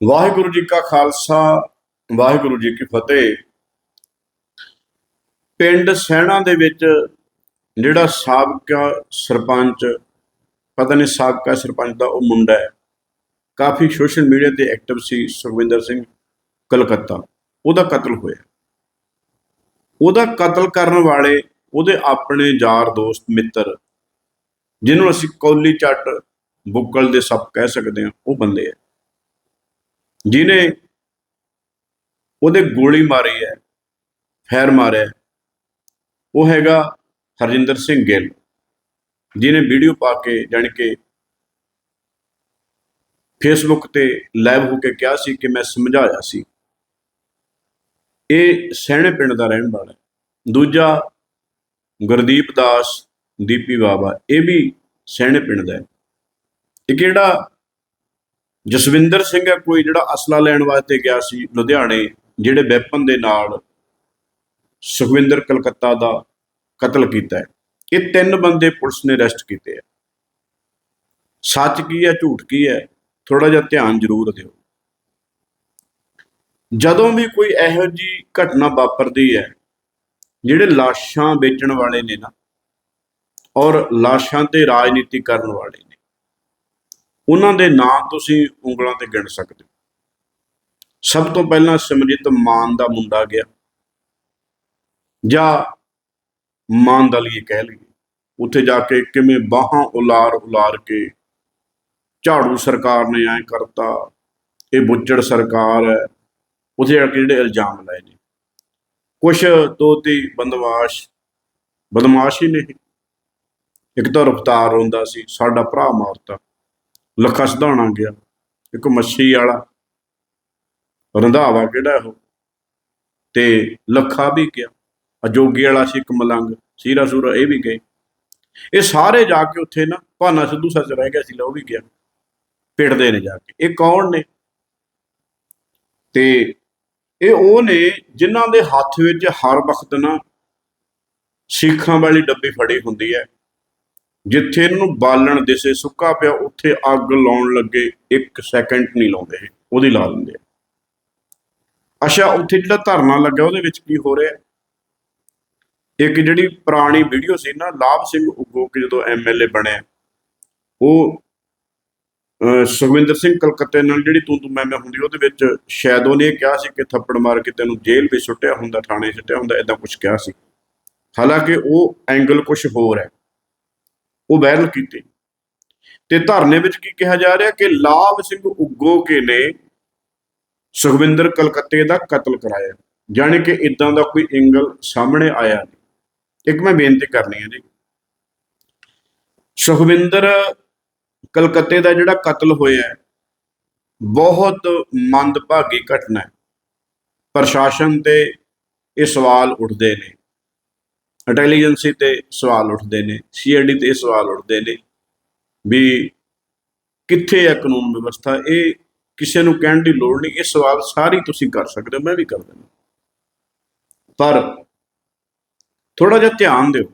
ਵਾਹਿਗੁਰੂ ਜੀ ਕਾ ਖਾਲਸਾ, ਵਾਹਿਗੁਰੂ ਜੀ ਕੀ ਫਤਿਹ। ਪਿੰਡ ਸੈਣਾ ਦੇ ਵਿੱਚ ਜਿਹੜਾ ਸਾਬਕਾ ਸਰਪੰਚ, ਪਤਾ ਨਹੀਂ ਸਾਬਕਾ ਸਰਪੰਚ ਦਾ ਉਹ ਮੁੰਡਾ ਹੈ, ਕਾਫੀ ਸੋਸ਼ਲ ਮੀਡੀਆ ਤੇ ਐਕਟਿਵ ਸੀ ਸੁਖਵਿੰਦਰ ਸਿੰਘ ਕਲਕੱਤਾ। ਉਹਦਾ ਕਤਲ ਹੋਇਆ। ਉਹਦਾ ਕਤਲ ਕਰਨ ਵਾਲੇ ਉਹਦੇ ਆਪਣੇ ਯਾਰ ਦੋਸਤ ਮਿੱਤਰ, ਜਿਹਨੂੰ ਅਸੀਂ ਕੌਲੀ ਚੱਟ, ਬੁੱਕਲ ਦੇ ਸੱਪ ਕਹਿ ਸਕਦੇ ਹਾਂ, ਉਹ ਬੰਦੇ ਆ। ਜਿਹਨੇ ਉਹਦੇ ਗੋਲੀ ਮਾਰੀ ਹੈ, ਫੈਰ ਮਾਰਿਆ ਉਹ ਹੈਗਾ ਹਰਜਿੰਦਰ ਸਿੰਘ ਗਿੱਲ, ਜਿਹਨੇ ਵੀਡੀਓ ਪਾ ਕੇ ਜਾਣੀ ਕਿ ਫੇਸਬੁੱਕ ਤੇ ਲਾਈਵ ਹੋ ਕੇ ਕਿਹਾ ਸੀ ਕਿ ਮੈਂ ਸਮਝਾਇਆ ਸੀ। ਇਹ ਸਹਿਣੇ ਪਿੰਡ ਦਾ ਰਹਿਣ ਵਾਲਾ ਹੈ। ਦੂਜਾ ਗੁਰਦੀਪ ਦਾਸ ਦੀਪੀ ਬਾਬਾ, ਇਹ ਵੀ ਸਹਿਣੇ ਪਿੰਡ ਦਾ ਹੈ। ਇੱਕ ਜਿਹੜਾ ਜਸਵਿੰਦਰ ਸਿੰਘ ਹੈ ਕੋਈ ਜਿਹੜਾ ਅਸਲਾ ਲੈਣ ਵਾਸਤੇ ਗਿਆ ਸੀ ਲੁਧਿਆਣੇ, ਜਿਹੜੇ ਵੈਪਨ ਦੇ ਨਾਲ ਸੁਖਵਿੰਦਰ ਕਲਕੱਤਾ ਦਾ ਕਤਲ ਕੀਤਾ ਹੈ। ਇਹ ਤਿੰਨ ਬੰਦੇ ਪੁਲਿਸ ਨੇ ਅਰੈਸਟ ਕੀਤੇ ਆ ਸੱਚ ਕੀ ਹੈ, ਝੂਠ ਕੀ ਹੈ ਥੋੜਾ ਜਿਹਾ ਧਿਆਨ ਜ਼ਰੂਰ ਦਿਓ। ਜਦੋਂ ਵੀ ਕੋਈ ਇਹੋ ਜੀ ਘਟਨਾ ਵਾਪਰਦੀ ਹੈ, ਜਿਹੜੇ ਲਾਸ਼ਾਂ ਵੇਚਣ ਵਾਲੇ ਨੇ ਨਾ, ਔਰ ਲਾਸ਼ਾਂ ਤੇ ਰਾਜਨੀਤੀ ਕਰਨ ਵਾਲੇ ਨੇ ਉਹਨਾਂ ਦੇ ਨਾਂ ਤੁਸੀਂ ਉਂਗਲਾਂ ਤੇ ਗਿਣ ਸਕਦੇ ਹੋ। ਸਭ ਤੋਂ ਪਹਿਲਾਂ ਸਿਮਰਜੀਤ ਮਾਨ ਦਾ ਮੁੰਡਾ ਗਿਆ। ਜਾਂ ਮਾਨ ਦਾ ਕਹਿ ਲਈਏ। ਉੱਥੇ ਜਾ ਕੇ ਕਿਵੇਂ ਬਾਹਾਂ ਉਲਾਰ ਉਲਾਰ ਕੇ ਝਾੜੂ ਸਰਕਾਰ ਨੇ ਐ ਕਰਤਾ, ਇਹ ਬੁੱਚੜ ਸਰਕਾਰ ਹੈ। ਉੱਥੇ ਜਾ ਕੇ ਜਿਹੜੇ ਇਲਜ਼ਾਮ ਲਾਏ ਨੇ। ਕੁਛ ਤੋਤੀ ਬੰਦਵਾਸ਼, ਬਦਮਾਸ਼ ਹੀ ਨੇ ਇੱਕ ਤਾਂ ਰਫਤਾਰ ਹੁੰਦਾ ਸੀ, ਸਾਡਾ ਭਰਾ ਮਾਰਤਾ। ਲੱਖਾ ਸਧਾਣਾ ਗਿਆ। ਇੱਕ ਮੱਛੀ ਵਾਲਾ, ਰੰਧਾਵਾ ਕਿਹੜਾ ਉਹ? ਤੇ ਲੱਖਾ ਵੀ ਗਿਆ। ਅਜੋਗੀ ਵਾਲਾ ਸੀ ਇੱਕ ਮਲੰਗ, ਸੀਰਾ ਸੂਰਾ ਇਹ ਵੀ ਗਏ। ਇਹ ਸਾਰੇ ਜਾ ਕੇ ਉੱਥੇ ਨਾ ਭਾਨਾ ਸਿੱਧੂ ਸੱਚ ਰਹਿ ਗਿਆ ਸੀ, ਲਓ ਵੀ ਗਿਆ। ਪਿੜਦੇ ਨੇ ਜਾ ਕੇ। ਇਹ ਕੌਣ ਨੇ? ਤੇ ਇਹ ਉਹ ਨੇ ਜਿਨ੍ਹਾਂ ਦੇ ਹੱਥ ਵਿੱਚ ਹਰ ਵਕਤ ਨਾ ਸਿੱਖਾਂ ਵਾਲੀ ਡੱਬੀ ਫੜੀ ਹੁੰਦੀ ਹੈ। ਜਿੱਥੇ ਇਹਨਾਂ ਨੂੰ ਬਾਲਣ ਦਿਸੇ ਸੁੱਕਾ ਪਿਆ ਉੱਥੇ ਅੱਗ ਲਾਉਣ ਲੱਗੇ 1 ਸੈਕਿੰਡ ਨਹੀਂ ਲਾਉਂਦੇ ਉਹਦੀ ਲਾ ਦਿੰਦੇ ਆ। ਅੱਛਾ ਉੱਥੇ ਜਿਹੜਾ ਧਰਨਾ ਲੱਗਾ ਉਹਦੇ ਵਿੱਚ ਕੀ ਹੋ ਰਿਹਾ? ਇੱਕ ਜਿਹੜੀ ਪੁਰਾਣੀ ਵੀਡੀਓ ਸੀ ਨਾ ਲਾਭ ਸਿੰਘ ਉਗੋ ਕੇ ਜਦੋਂ ਐਮਐਲਏ ਬਣਿਆ ਉਹ ਅਹ, ਸੁਖਵਿੰਦਰ ਸਿੰਘ ਕਲਕੱਤੇ ਨਾਲ ਜਿਹੜੀ ਤੂੰ ਤੂੰ ਮੈਂ ਮੈਂ ਹੁੰਦੀ ਉਹਦੇ ਵਿੱਚ ਸ਼ਾਇਦ ਉਹਨੇ ਇਹ ਕਿਹਾ ਸੀ ਕਿ ਥੱਪੜ ਮਾਰ ਕੇ ਤੈਨੂੰ ਜੇਲ੍ਹ ਵਿੱਚ ਸੁੱਟਿਆ ਹੁੰਦਾ ਥਾਣੇ ਸੁੱਟਿਆ ਹੁੰਦਾ ਇਦਾਂ ਕੁਝ ਕਿਹਾ ਸੀ। ਹਾਲਾਂਕਿ ਉਹ ਐਂਗਲ ਕੁਝ ਹੋਰ ਹੈ। ਉਹ ਵਾਇਰਲ ਕੀਤੀ। ਤੇ ਧਰਨੇ ਵਿੱਚ ਕੀ ਕਿਹਾ ਜਾ ਰਿਹਾ ਕਿ ਲਾਭ ਸਿੰਘ ਉਗੋ ਕੇ ਨੇ ਸੁਖਵਿੰਦਰ ਕਲਕੱਤੇ ਦਾ ਕਤਲ ਕਰਾਇਆ। ਜਾਣੀ ਕਿ ਇਦਾਂ ਦਾ ਕੋਈ ਐਂਗਲ ਸਾਹਮਣੇ ਆਇਆ ਨਹੀਂ। ਇੱਕ ਮੈਂ ਬੇਨਤੀ ਕਰਨੀ ਹੈ ਜੀ। ਸੁਖਵਿੰਦਰ ਕਲਕੱਤੇ ਦਾ ਜਿਹੜਾ ਕਤਲ ਹੋਇਆ ਬਹੁਤ ਮੰਦਭਾਗੀ ਘਟਨਾ ਹੈ। ਪ੍ਰਸ਼ਾਸਨ ਤੇ ਇਹ ਸਵਾਲ ਉੱਠਦੇ ਨੇ। ਇੰਟੈਲੀਜੈਂਸੀ ਤੇ ਸਵਾਲ ਉੱਠਦੇ ਨੇ ਸੀਆਈਡੀ ਤੇ ਇਹ ਸਵਾਲ ਉੱਠਦੇ ਨੇ ਵੀ ਕਿੱਥੇ ਹੈ ਕਾਨੂੰਨ ਵਿਵਸਥਾ? ਇਹ ਕਿਸੇ ਨੂੰ ਕਹਿਣ ਦੀ ਲੋੜ ਨਹੀਂ ਇਹ ਸਵਾਲ ਸਾਰੀ ਤੁਸੀਂ ਕਰ ਸਕਦੇ ਹੋ ਮੈਂ ਵੀ ਕਰ ਦਿੰਦਾ। ਪਰ ਥੋੜਾ ਜਿਹਾ ਧਿਆਨ ਦਿਓ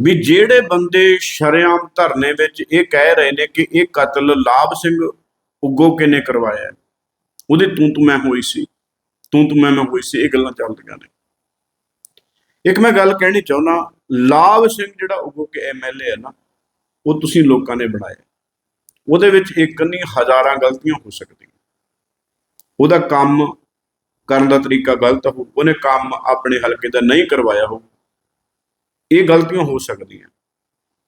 ਵੀ ਜਿਹੜੇ ਬੰਦੇ ਸ਼ਰੇਆਮ ਧਰਨੇ ਵਿੱਚ ਇਹ ਕਹਿ ਰਹੇ ਨੇ ਕਿ ਇਹ ਕਤਲ ਲਾਭ ਸਿੰਘ ਉੱਗੋ ਕੇ ਕਰਵਾਇਆ? ਹੈ, ਉਹਦੀ ਤੂੰ ਤੂੰ ਮੈਂ ਹੋਈ ਸੀ ਤੂੰ ਤੂੰ ਮੈਂ ਮੈਂ ਹੋਈ ਸੀ ਇਹ ਗੱਲਾਂ ਚੱਲਦੀਆਂ ਨੇ। ਇੱਕ ਮੈਂ ਗੱਲ ਕਹਿਣੀ ਚਾਹੁੰਦਾ, ਲਾਭ ਸਿੰਘ ਜਿਹੜਾ ਉਗੋ ਕੇ ਐਮਐਲਏ ਹੈ ਨਾ, ਉਹ ਤੁਸੀਂ ਲੋਕਾਂ ਨੇ ਬਣਾਇਆ। ਉਹਦੇ ਵਿੱਚ ਇੱਕ ਨਹੀਂ ਹਜ਼ਾਰਾਂ ਗਲਤੀਆਂ ਹੋ ਸਕਦੀਆਂ। ਉਹਦਾ ਕੰਮ ਕਰਨ ਦਾ ਤਰੀਕਾ ਗਲਤ ਹੋ ਉਹਨੇ ਕੰਮ ਆਪਣੇ ਹਲਕੇ ਦਾ ਨਹੀਂ ਕਰਵਾਇਆ ਹੋ ਇਹ ਗਲਤੀਆਂ ਹੋ ਸਕਦੀਆਂ।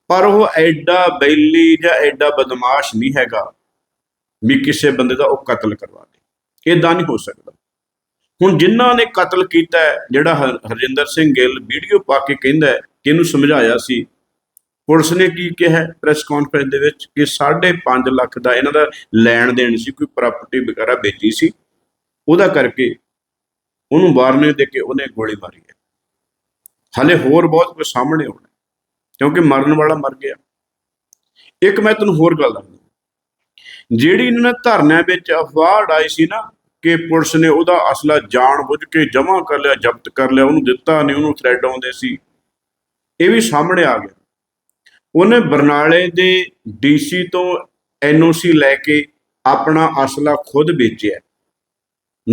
ਪਰ ਉਹ ਐਡਾ ਬੈਲੀ ਜਾਂ ਐਡਾ ਬਦਮਾਸ਼ ਨਹੀਂ ਹੈਗਾ ਵੀ ਕਿਸੇ ਬੰਦੇ ਦਾ ਉਹ ਕਤਲ ਕਰਵਾ ਦੇ। ਇਦਾਂ ਨਹੀਂ ਹੋ ਸਕਦਾ। ਹੁਣ ਜਿਨ੍ਹਾਂ ਨੇ ਕਤਲ ਕੀਤਾ ਜਿਹੜਾ ਹਰ- ਹਰਜਿੰਦਰ ਸਿੰਘ ਗਿੱਲ ਵੀਡੀਓ ਪਾ ਕੇ ਕਹਿੰਦਾ ਹੈ ਕਿ ਇਹਨੂੰ ਸਮਝਾਇਆ ਸੀ। ਪੁਲਿਸ ਨੇ ਕੀ ਕਿਹਾ ਪ੍ਰੈਸ ਕਾਨਫਰੰਸ ਦੇ ਵਿੱਚ? ਕਿ 5.5 ਲੱਖ ਦਾ ਇਹਨਾਂ ਦਾ ਲੈਣ ਦੇਣ ਸੀ, ਕੋਈ ਪ੍ਰਾਪਰਟੀ ਵਗੈਰਾ ਵੇਚੀ ਸੀ। ਉਹਦਾ ਕਰਕੇ ਉਹਨੂੰ ਵਾਰਨੇ ਦੇ ਕੇ ਉਹਨੇ ਗੋਲੀ ਮਾਰੀ ਹੈ। ਹਲੇ ਹੋਰ ਬਹੁਤ ਕੁਝ ਸਾਹਮਣੇ ਆਉਣਾ ਕਿਉਂਕਿ ਮਰਨ ਵਾਲਾ ਮਰ ਗਿਆ। ਇੱਕ ਮੈਂ ਤੁਹਾਨੂੰ ਹੋਰ ਗੱਲ ਦੱਸਦਾ। ਜਿਹੜੀ ਇਹਨਾਂ ਨੇ ਧਰਨਿਆਂ ਵਿੱਚ ਅਫਵਾਹ ਉਡਾਈ ਸੀ ਨਾ ਕਿ ਪੁਲਿਸ ਨੇ ਉਹਦਾ ਅਸਲਾ ਜਾਣ ਬੁੱਝ ਕੇ ਜਮ੍ਹਾਂ ਕਰ ਲਿਆ, ਜ਼ਬਤ ਕਰ ਲਿਆ, ਉਹਨੂੰ ਦਿੱਤਾ ਨਹੀਂ, ਉਹਨੂੰ ਥ੍ਰੈਡ ਆਉਂਦੇ ਸੀ। ਇਹ ਵੀ ਸਾਹਮਣੇ ਆ ਗਿਆ। ਉਹਨੇ ਬਰਨਾਲੇ ਦੇ ਡੀਸੀ ਤੋਂ ਐਨਓਸੀ ਲੈ ਕੇ ਆਪਣਾ ਅਸਲਾ ਖੁਦ ਵੇਚਿਆ।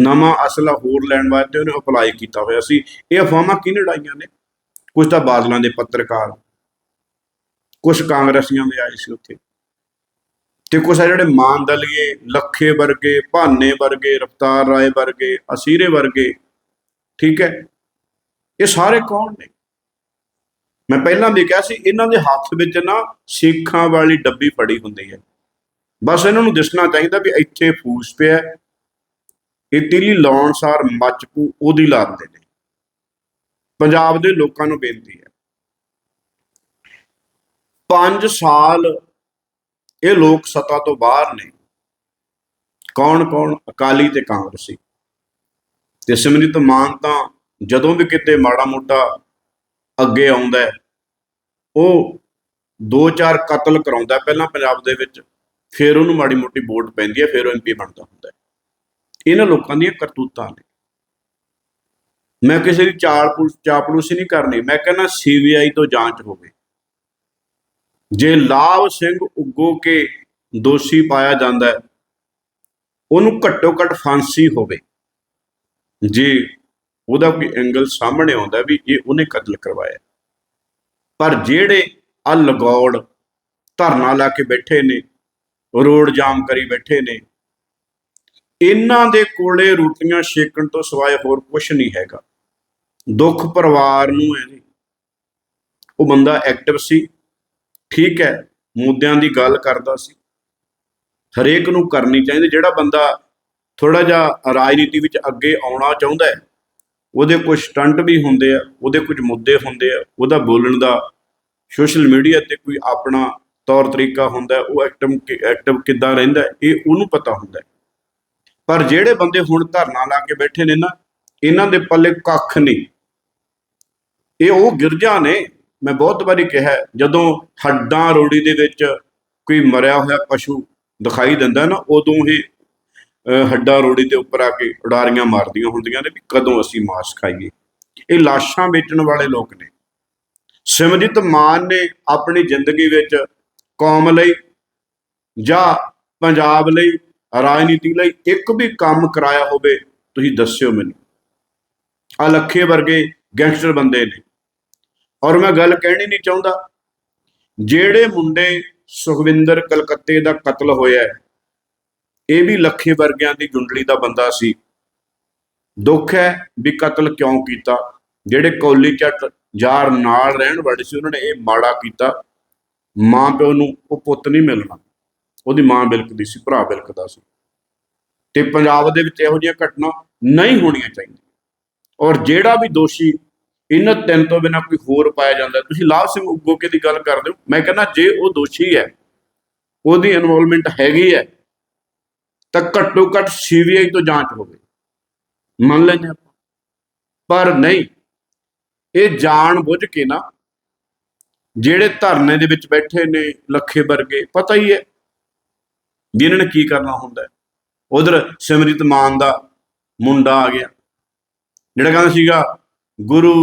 ਨਵਾਂ ਅਸਲਾ ਹੋਰ ਲੈਣ ਵਾਸਤੇ ਉਹਨੇ ਅਪਲਾਈ ਕੀਤਾ ਹੋਇਆ ਸੀ। ਇਹ ਅਫਵਾਹਾਂ ਕਿਹਨੇ ਉਡਾਈਆਂ ਨੇ? ਕੁਝ ਤਾਂ ਬਾਦਲਾਂ ਦੇ ਪੱਤਰਕਾਰ। ਕੁਝ ਕਾਂਗਰਸੀਆਂ ਦੇ ਆਏ ਸੀ ਉੱਥੇ। ਤੇ ਕੁਝ ਆ ਜਿਹੜੇ ਮਾਨ ਦਲੀਏ, ਲੱਖੇ ਵਰਗੇ, ਭਾਨੇ ਵਰਗੇ, ਰਫਤਾਰ ਰਾਏ ਵਰਗੇ, ਅਸੀਰੇ ਵਰਗੇ, ਠੀਕ ਹੈ? ਇਹ ਸਾਰੇ ਕੌਣ ਨੇ? ਮੈਂ ਪਹਿਲਾਂ ਵੀ ਕਿਹਾ ਸੀ, ਇਹਨਾਂ ਦੇ ਹੱਥ ਵਿੱਚ ਨਾ ਸਿੱਖਾਂ ਵਾਲੀ ਡੱਬੀ ਫੜੀ ਹੁੰਦੀ ਹੈ। ਬਸ ਇਹਨਾਂ ਨੂੰ ਦਿਸਣਾ ਚਾਹੀਦਾ ਵੀ ਇੱਥੇ ਫੂਸ ਪਿਆ ਇਹ ਤੀਲੀ ਲਾਉਣ ਸਾਰ ਮੱਚ ਪੂ ਉਹਦੀ ਲਾਉਂਦੇ ਨੇ। ਪੰਜਾਬ ਦੇ ਲੋਕਾਂ ਨੂੰ ਬੇਨਤੀ ਹੈ। 5 ਸਾਲ ਇਹ ਲੋਕ ਸੱਤਾ ਤੋਂ ਬਾਹਰ ਨੇ। ਕੌਣ ਕੌਣ ਅਕਾਲੀ ਤੇ ਕਾਂਗਰਸੀ? ਤੇ ਸਿਮਰਜੀਤ ਮਾਨ ਤਾਂ ਜਦੋਂ ਵੀ ਕਿਤੇ ਮਾੜਾ ਮੋਟਾ ਅੱਗੇ ਆਉਂਦਾ ਉਹ ਦੋ ਚਾਰ ਕਤਲ ਕਰਾਉਂਦਾ ਪਹਿਲਾਂ ਪੰਜਾਬ ਦੇ ਵਿੱਚ, ਫਿਰ ਉਹਨੂੰ ਮਾੜੀ ਮੋਟੀ ਵੋਟ ਪੈਂਦੀ ਹੈ, ਫਿਰ ਉਹ ਐਮਪੀ ਬਣਦਾ ਹੁੰਦਾ ਇਹਨਾਂ ਲੋਕਾਂ ਦੀਆਂ ਕਰਤੂਤਾਂ ਨੇ। ਮੈਂ ਕਿਸੇ ਦੀ ਚਾਲ ਪੁਲਿਸ ਚਾਪਲੂਸੀ ਨਹੀਂ ਕਰਨੀ। ਮੈਂ ਕਹਿੰਦਾ ਸੀਬੀਆਈ ਤੋਂ ਜਾਂਚ ਹੋਵੇ। ਜੇ ਲਾਭ ਸਿੰਘ ਉੱਗੋ ਕੇ ਦੋਸ਼ੀ ਪਾਇਆ ਜਾਂਦਾ ਹੈ, ਉਹਨੂੰ ਘੱਟੋ ਘੱਟ ਫਾਂਸੀ ਹੋਵੇ। ਜੇ ਉਹਦਾ ਕੋਈ ਐਂਗਲ ਸਾਹਮਣੇ ਆਉਂਦਾ ਵੀ ਇਹ ਉਹਨੇ ਕਤਲ ਕਰਵਾਇਆ। ਪਰ ਜਿਹੜੇ ਆ ਲਗੌੜ ਧਰਨਾ ਲਾ ਕੇ ਬੈਠੇ ਨੇ, ਰੋਡ ਜਾਮ ਕਰੀ ਬੈਠੇ ਨੇ, ਇਹਨਾਂ ਦੇ ਕੋਲੇ ਰੋਟੀਆਂ ਛੇਕਣ ਤੋਂ ਸਿਵਾਏ ਹੋਰ ਕੁਝ ਨਹੀਂ ਹੈਗਾ। ਦੁੱਖ ਪਰਿਵਾਰ ਨੂੰ ਹੈ ਉਹ ਬੰਦਾ ਐਕਟਿਵ ਸੀ। ਠੀਕ ਹੈ, ਮੁੱਦਿਆਂ ਦੀ ਗੱਲ ਕਰਦਾ ਸੀ। ਹਰੇਕ ਨੂੰ ਕਰਨੀ ਚਾਹੀਦੀ, ਜਿਹੜਾ ਬੰਦਾ ਥੋੜਾ ਜਿਹਾ ਰਾਜਨੀਤੀ ਵਿੱਚ ਅੱਗੇ ਆਉਣਾ ਚਾਹੁੰਦਾ ਹੈ, ਉਹਦੇ ਕੁਝ ਸਟੰਟ ਵੀ ਹੁੰਦੇ ਆ, ਉਹਦੇ ਕੁਝ ਮੁੱਦੇ ਹੁੰਦੇ ਆ, ਉਹਦਾ ਬੋਲਣ ਦਾ ਸੋਸ਼ਲ ਮੀਡੀਆ ਤੇ ਕੋਈ ਆਪਣਾ ਤੌਰ ਤਰੀਕਾ ਹੁੰਦਾ ਉਹ ਐਕਟਿਵ ਐਕਟਿਵ ਕਿੱਦਾਂ ਰਹਿੰਦਾ ਇਹ ਉਹਨੂੰ ਪਤਾ ਹੁੰਦਾ ਪਰ ਜਿਹੜੇ ਬੰਦੇ ਹੁਣ ਧਰਨਾ ਲਾ ਕੇ ਬੈਠੇ ਨੇ ਨਾ, ਇਹਨਾਂ ਦੇ ਪੱਲੇ ਕੱਖ ਨਹੀਂ। ਇਹ ਉਹ ਗਿਰਜਾ ਨੇ ਮੈਂ ਬਹੁਤ ਵਾਰੀ ਕਿਹਾ, ਜਦੋਂ ਹੱਡਾਂ ਰੋੜੀ ਦੇ ਵਿੱਚ ਕੋਈ ਮਰਿਆ ਹੋਇਆ ਪਸ਼ੂ ਦਿਖਾਈ ਦਿੰਦਾ ਨਾ, ਉਦੋਂ ਹੀ ਹੱਡਾਂ ਰੋੜੀ ਦੇ ਉੱਪਰ ਆ ਕੇ ਉਡਾਰੀਆਂ ਮਾਰਦੀਆਂ ਹੁੰਦੀਆਂ ਨੇ ਵੀ ਕਦੋਂ ਅਸੀਂ ਮਾਸ ਖਾਈਏ। ਇਹ ਲਾਸ਼ਾਂ ਵੇਚਣ ਵਾਲੇ ਲੋਕ ਨੇ। ਸਿਮਰਜੀਤ ਮਾਨ ਨੇ ਆਪਣੀ ਜ਼ਿੰਦਗੀ ਵਿੱਚ ਕੌਮ ਲਈ ਜਾਂ ਪੰਜਾਬ ਲਈ, ਰਾਜਨੀਤੀ ਲਈ ਇੱਕ ਵੀ ਕੰਮ ਕਰਾਇਆ ਹੋਵੇ, ਤੁਸੀਂ ਦੱਸਿਓ ਮੈਨੂੰ। ਆ ਲੱਖੇ ਵਰਗੇ ਗੈਂਗਸਟਰ ਬੰਦੇ ਨੇ। ਔਰ ਮੈਂ ਗੱਲ ਕਹਿਣੀ ਨਹੀਂ ਚਾਹੁੰਦਾ। ਜਿਹੜੇ ਮੁੰਡੇ ਸੁਖਵਿੰਦਰ ਕਲਕੱਤੇ ਦਾ ਕਤਲ ਹੋਇਆ ਇਹ ਵੀ ਲੱਖੇ ਵਰਗਿਆਂ ਦੀ ਗੁੰਡਲੀ ਦਾ ਬੰਦਾ ਸੀ। ਦੁੱਖ ਹੈ ਵੀ ਕਤਲ ਕਿਉਂ ਕੀਤਾ? ਜਿਹੜੇ ਕੌਲੀ ਚੱਟ ਯਾਰ ਨਾਲ ਰਹਿਣ ਵਾਲੇ ਸੀ, ਉਹਨਾਂ ਨੇ ਇਹ ਮਾੜਾ ਕੀਤਾ। ਮਾਂ ਪਿਓ ਨੂੰ ਉਹ ਪੁੱਤ ਨਹੀਂ ਮਿਲਣਾ। ਉਹਦੀ ਮਾਂ ਬਿਲਕਦੀ ਸੀ, ਭਰਾ ਬਿਲਕਦਾ ਸੀ। ਤੇ ਪੰਜਾਬ ਦੇ ਵਿੱਚ ਇਹੋ ਜਿਹੀਆਂ ਘਟਨਾ ਨਹੀਂ ਹੋਣੀਆਂ ਚਾਹੀਦੀਆਂ। ਔਰ ਜਿਹੜਾ ਵੀ ਦੋਸ਼ੀ ਇਹਨਾਂ ਤਿੰਨ ਤੋਂ ਬਿਨਾਂ ਕੋਈ ਹੋਰ ਪਾਇਆ ਜਾਂਦਾ। ਤੁਸੀਂ ਲਾਭ ਸਿੰਘ ਉਗੋਕੇ ਦੀ ਗੱਲ ਕਰਦੇ ਹੋ। ਮੈਂ ਕਹਿੰਦਾ ਜੇ ਉਹ ਦੋਸ਼ੀ ਹੈ, ਉਹਦੀ ਇਨਵੋਲਵਮੈਂਟ ਹੈਗੀ ਹੈ, ਤਾਂ ਘੱਟੋ ਘੱਟ ਸੀਬੀਆਈ ਤੋਂ ਜਾਂਚ ਹੋਵੇ। ਮੰਨ ਲੈਂਦੇ ਆਪਾਂ। ਪਰ ਨਹੀਂ, ਇਹ ਜਾਣ ਬੁੱਝ ਕੇ ਨਾ ਜਿਹੜੇ ਧਰਨੇ ਦੇ ਵਿੱਚ ਬੈਠੇ ਨੇ ਲੱਖੇ ਵਰਗੇ, ਪਤਾ ਹੀ ਹੈ ਵੀ ਇਹਨਾਂ ਨੇ ਕੀ ਕਰਨਾ ਹੁੰਦਾ ਉਧਰ ਸਿਮਰਿਤ ਮਾਨ ਦਾ ਮੁੰਡਾ ਆ ਗਿਆ, ਜਿਹੜਾ ਕਹਿੰਦਾ ਸੀਗਾ ਗੁਰੂ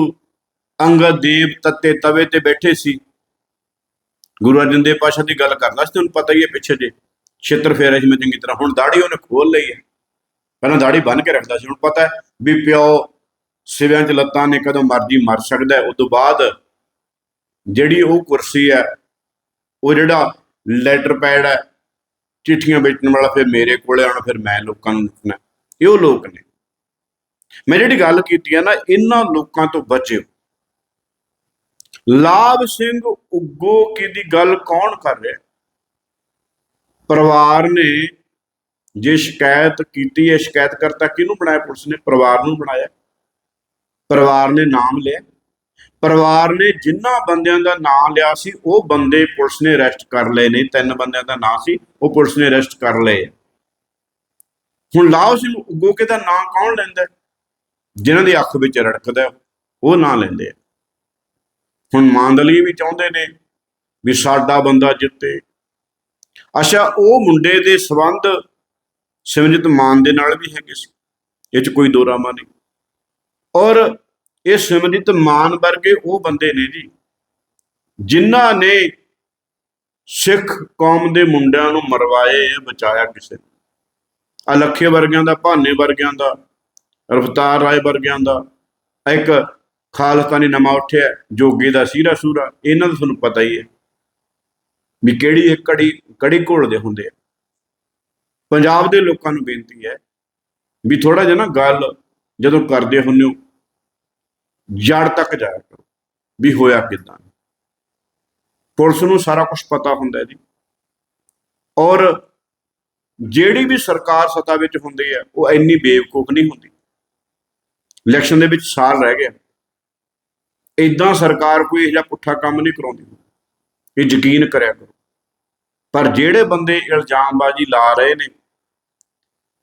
ਅੰਗਦ ਦੇਵ ਤੱਤੇ ਤਵੇ ਤੇ ਬੈਠੇ ਸੀ। ਗੁਰੂ ਅਰਜਨ ਦੇਵ ਪਾਸ਼ਾ ਦੀ ਗੱਲ ਕਰਦਾ ਸੀ ਤੁਹਾਨੂੰ ਪਤਾ ਹੀ ਹੈ ਪਿੱਛੇ ਜੇ। ਛੇਤਰ ਫੇਰਿਆ ਸੀ ਮੈਂ ਚੰਗੀ ਤਰ੍ਹਾਂ, ਹੁਣ ਦਾੜੀ ਉਹਨੇ ਖੋਲ ਲਈ ਹੈ। ਪਹਿਲਾਂ ਦਾੜੀ ਬੰਨ ਕੇ ਰੱਖਦਾ ਸੀ, ਹੁਣ ਪਤਾ ਹੈ ਵੀ ਪਿਓ ਸਿਵਿਆਂ 'ਚ ਲੱਤਾਂ ਨੇ ਕਦੋਂ ਮਰਜ਼ੀ ਮਰ ਸਕਦਾ ਹੈ। ਉਸ ਤੋਂ ਬਾਅਦ ਜਿਹੜੀ ਉਹ ਕੁਰਸੀ ਹੈ, ਉਹ ਜਿਹੜਾ ਲੈਟਰ ਪੈਡ ਹੈ, ਚਿੱਠੀਆਂ ਵੇਚਣ ਵਾਲਾ ਫਿਰ ਮੇਰੇ ਕੋਲੇ ਆਉਣਾ, ਫਿਰ ਮੈਂ ਲੋਕਾਂ ਨੂੰ ਲਿਖਣਾ ਇਹ ਉਹ ਲੋਕ ਨੇ। ਮੈਂ ਜਿਹੜੀ ਗੱਲ ਕੀਤੀ ਹੈ ਨਾ ਇਹਨਾਂ ਲੋਕਾਂ ਤੋਂ ਬਚਿਓ ਲਾਭ ਸਿੰਘ ਉਗੋ ਕੀ ਦੀ ਗੱਲ ਕੌਣ ਕਰ ਰਿਹਾ? ਪਰਿਵਾਰ ਨੇ ਜੇ ਸ਼ਿਕਾਇਤ ਕੀਤੀ ਹੈ ਸ਼ਿਕਾਇਤ ਕਰਤਾ ਕਿਹਨੂੰ ਬਣਾਇਆ? ਪੁਲਿਸ ਨੇ ਪਰਿਵਾਰ ਨੂੰ ਬਣਾਇਆ। ਪਰਿਵਾਰ ਨੇ ਨਾਮ ਲਿਆ। ਪਰਿਵਾਰ ਨੇ ਜਿਨ੍ਹਾਂ ਬੰਦਿਆਂ ਦਾ ਨਾਮ ਲਿਆ ਸੀ, ਉਹ ਬੰਦੇ ਪੁਲਿਸ ਨੇ ਅਰੈਸਟ ਕਰ ਲਏ ਨੇ। ਤਿੰਨ ਬੰਦਿਆਂ ਦਾ ਨਾਮ ਸੀ, ਉਹ ਪੁਲਿਸ ਨੇ ਅਰੈਸਟ ਕਰ ਲਏ ਹੁਣ ਲਾਓ ਸਿੰਘ ਉਗੋਕੇ ਦਾ ਨਾਮ ਕੌਣ ਲੈਂਦਾ ਹੈ? ਜਿਨ੍ਹਾਂ ਦੀ ਅੱਖ ਵਿੱਚ ਰੜਕਦਾ ਉਹ ਨਾਂ ਲੈਂਦੇ ਆ। ਹੁਣ ਮਾਂਦਲੀ ਵੀ ਚਾਹੁੰਦੇ ਨੇ ਵੀ ਸਾਡਾ ਬੰਦਾ ਜਿੱਤੇ। ਅੱਛਾ, ਉਹ ਮੁੰਡੇ ਦੇ ਸਬੰਧ ਸਿਮਰਜੀਤ ਮਾਨ ਦੇ ਨਾਲ ਵੀ ਹੈਗੇ ਸੀ। ਇਹ ਚ ਕੋਈ ਦੋਰਾਮਾ ਨਹੀਂ। ਔਰ ਇਹ ਸਿਮਰਜੀਤ ਮਾਨ ਵਰਗੇ ਉਹ ਬੰਦੇ ਨੇ ਜੀ, ਜਿਨ੍ਹਾਂ ਨੇ ਸਿੱਖ ਕੌਮ ਦੇ ਮੁੰਡਿਆਂ ਨੂੰ ਮਰਵਾਏ ਬਚਾਇਆ ਕਿਸੇ ਨੇ। ਆ ਵਰਗਿਆਂ ਦਾ, ਭਾਨੇ ਵਰਗਿਆਂ ਦਾ ਰਫਤਾਰ ਰਾਏ ਵਰਗਿਆਂ ਦਾ ਇੱਕ ਖਾਲਸਤਾਨੀ ਨਵਾਂ ਉੱਠਿਆ, ਜੋਗੀ ਦਾ ਸੀਰਾ ਸੂਰਾ, ਇਹਨਾਂ ਦਾ ਤੁਹਾਨੂੰ ਪਤਾ ਹੀ ਹੈ ਵੀ ਕਿਹੜੀ ਇੱਕ ਕੜੀ ਕੜੀ ਘੋਲਦੇ ਹੁੰਦੇ ਆ। ਪੰਜਾਬ ਦੇ ਲੋਕਾਂ ਨੂੰ ਬੇਨਤੀ ਹੈ ਵੀ ਥੋੜਾ ਜਿਹਾ ਨਾ ਗੱਲ ਜਦੋਂ ਕਰਦੇ ਹੁੰਦੇ ਹੋ, ਜੜ ਤੱਕ ਜਾਇਆ ਕਰੋ ਵੀ ਹੋਇਆ ਕਿਦਾਂ। ਪੁਲਿਸ ਨੂੰ ਸਾਰਾ ਕੁਝ ਪਤਾ ਹੁੰਦਾ ਜੀ। ਔਰ ਜਿਹੜੀ ਵੀ ਸਰਕਾਰ ਸੱਤਾ ਵਿੱਚ ਹੁੰਦੀ ਹੈ, ਉਹ ਇੰਨੀ ਬੇਵਕੂਫ ਨਹੀਂ ਹੁੰਦੀ। ਇਲੈਕਸ਼ਨ ਦੇ ਵਿੱਚ ਸਾਲ ਰਹਿ ਗਿਆ। ਇਦਾਂ ਸਰਕਾਰ ਕੋਈ ਇਹੋ ਜਿਹਾ ਪੁੱਠਾ ਕੰਮ ਨਹੀਂ ਕਰਾਉਂਦੀ। ਇਹ ਯਕੀਨ ਕਰਿਆ ਕਰੋ। ਪਰ ਜਿਹੜੇ ਬੰਦੇ ਇਲਜ਼ਾਮਬਾਜ਼ੀ ਲਾ ਰਹੇ ਨੇ,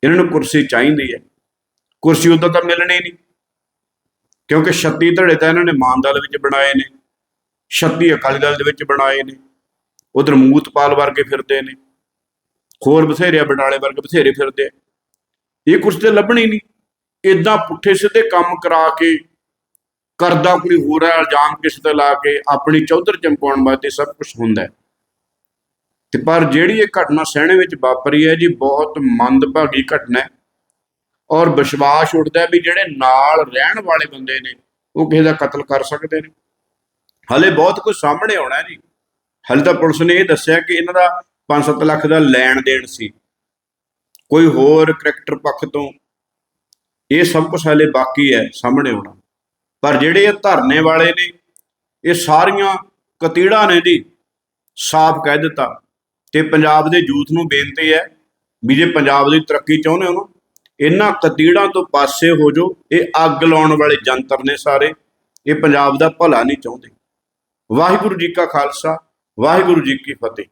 ਇਹਨਾਂ ਨੂੰ ਕੁਰਸੀ ਚਾਹੀਦੀ ਹੈ। ਕੁਰਸੀ ਉਦੋਂ ਤਾਂ ਮਿਲਣੀ ਨਹੀਂ। ਕਿਉਂਕਿ 36 ਧੜੇ ਤਾਂ ਇਹਨਾਂ ਨੇ ਮਾਨ ਵਿੱਚ ਬਣਾਏ ਨੇ 36 ਅਕਾਲੀ ਦਲ ਦੇ ਵਿੱਚ ਬਣਾਏ ਨੇ। ਉਧਰ ਮੂਤਪਾਲ ਵਰਗੇ ਫਿਰਦੇ ਨੇ। ਹੋਰ ਬਥੇਰੇ ਬਟਾਲੇ ਵਰਗੇ ਬਥੇਰੇ ਫਿਰਦੇ ਆ। ਇਹ ਕੁਰਸੀ ਤੇ ਲੱਭਣੀ ਨਹੀਂ। ਇਦਾਂ ਪੁੱਠੇ ਸਿੱਧੇ ਕੰਮ ਕਰਾ ਕੇ ਕਰਦਾ ਕੋਈ ਹੋਰ ਹੈ, ਇਲਜ਼ਾਮ ਕਿਸੇ ਤੇ ਲਾ ਕੇ ਆਪਣੀ ਚੌਧਰ ਚਮਕਾਉਣ ਵਾਸਤੇ ਸਭ ਕੁਝ ਹੁੰਦਾ ਹੈ। ਤੇ ਪਰ ਜਿਹੜੀ ਇਹ ਘਟਨਾ ਸਹਿਣੇ ਵਿੱਚ ਵਾਪਰੀ ਹੈ ਜੀ, ਬਹੁਤ ਮੰਦਭਾਗੀ ਘਟਨਾ ਹੈ। ਔਰ ਵਿਸ਼ਵਾਸ ਉੱਠਦਾ ਵੀ ਜਿਹੜੇ ਨਾਲ ਰਹਿਣ ਵਾਲੇ ਬੰਦੇ ਨੇ, ਉਹ ਕਿਸੇ ਦਾ ਕਤਲ ਕਰ ਸਕਦੇ ਨੇ। ਹਲੇ ਬਹੁਤ ਕੁਝ ਸਾਹਮਣੇ ਆਉਣਾ ਜੀ। ਹਲੇ ਤਾਂ ਪੁਲਿਸ ਨੇ ਇਹ ਦੱਸਿਆ ਕਿ ਇਹਨਾਂ ਦਾ 5-7 ਲੱਖ ਦਾ ਲੈਣ ਦੇਣ ਸੀ। ਕੋਈ ਹੋਰ ਕਰੈਕਟਰ ਪੱਖ ਤੋਂ ਇਹ ਸਭ ਕੁਝ ਹਲੇ ਬਾਕੀ ਹੈ, ਸਾਹਮਣੇ ਆਉਣਾ। ਪਰ ਜਿਹੜੇ ਇਹ ਧਰਨੇ ਵਾਲੇ ਨੇ, ਇਹ ਸਾਰੀਆਂ ਕਤੀੜਾਂ ਨੇ ਜੀ, ਸਾਫ਼ ਕਹਿ ਦਿੱਤਾ। ਤੇ ਪੰਜਾਬ ਦੇ ਯੂਥ ਨੂੰ ਬੇਨਤੀ ਹੈ ਵੀ ਜੇ ਪੰਜਾਬ ਦੀ ਤਰੱਕੀ ਚਾਹੁੰਦੇ ਹੋ ਨਾ, ਇਹਨਾਂ ਕਤੀੜਾਂ ਤੋਂ ਪਾਸੇ ਹੋ ਜਾਓ। ਇਹ ਅੱਗ ਲਾਉਣ ਵਾਲੇ ਜੰਤਰ ਨੇ ਸਾਰੇ, ਇਹ ਪੰਜਾਬ ਦਾ ਭਲਾ ਨਹੀਂ ਚਾਹੁੰਦੇ। ਵਾਹਿਗੁਰੂ ਜੀ ਕਾ ਖਾਲਸਾ, ਵਾਹਿਗੁਰੂ ਜੀ ਕੀ ਫਤਿਹ।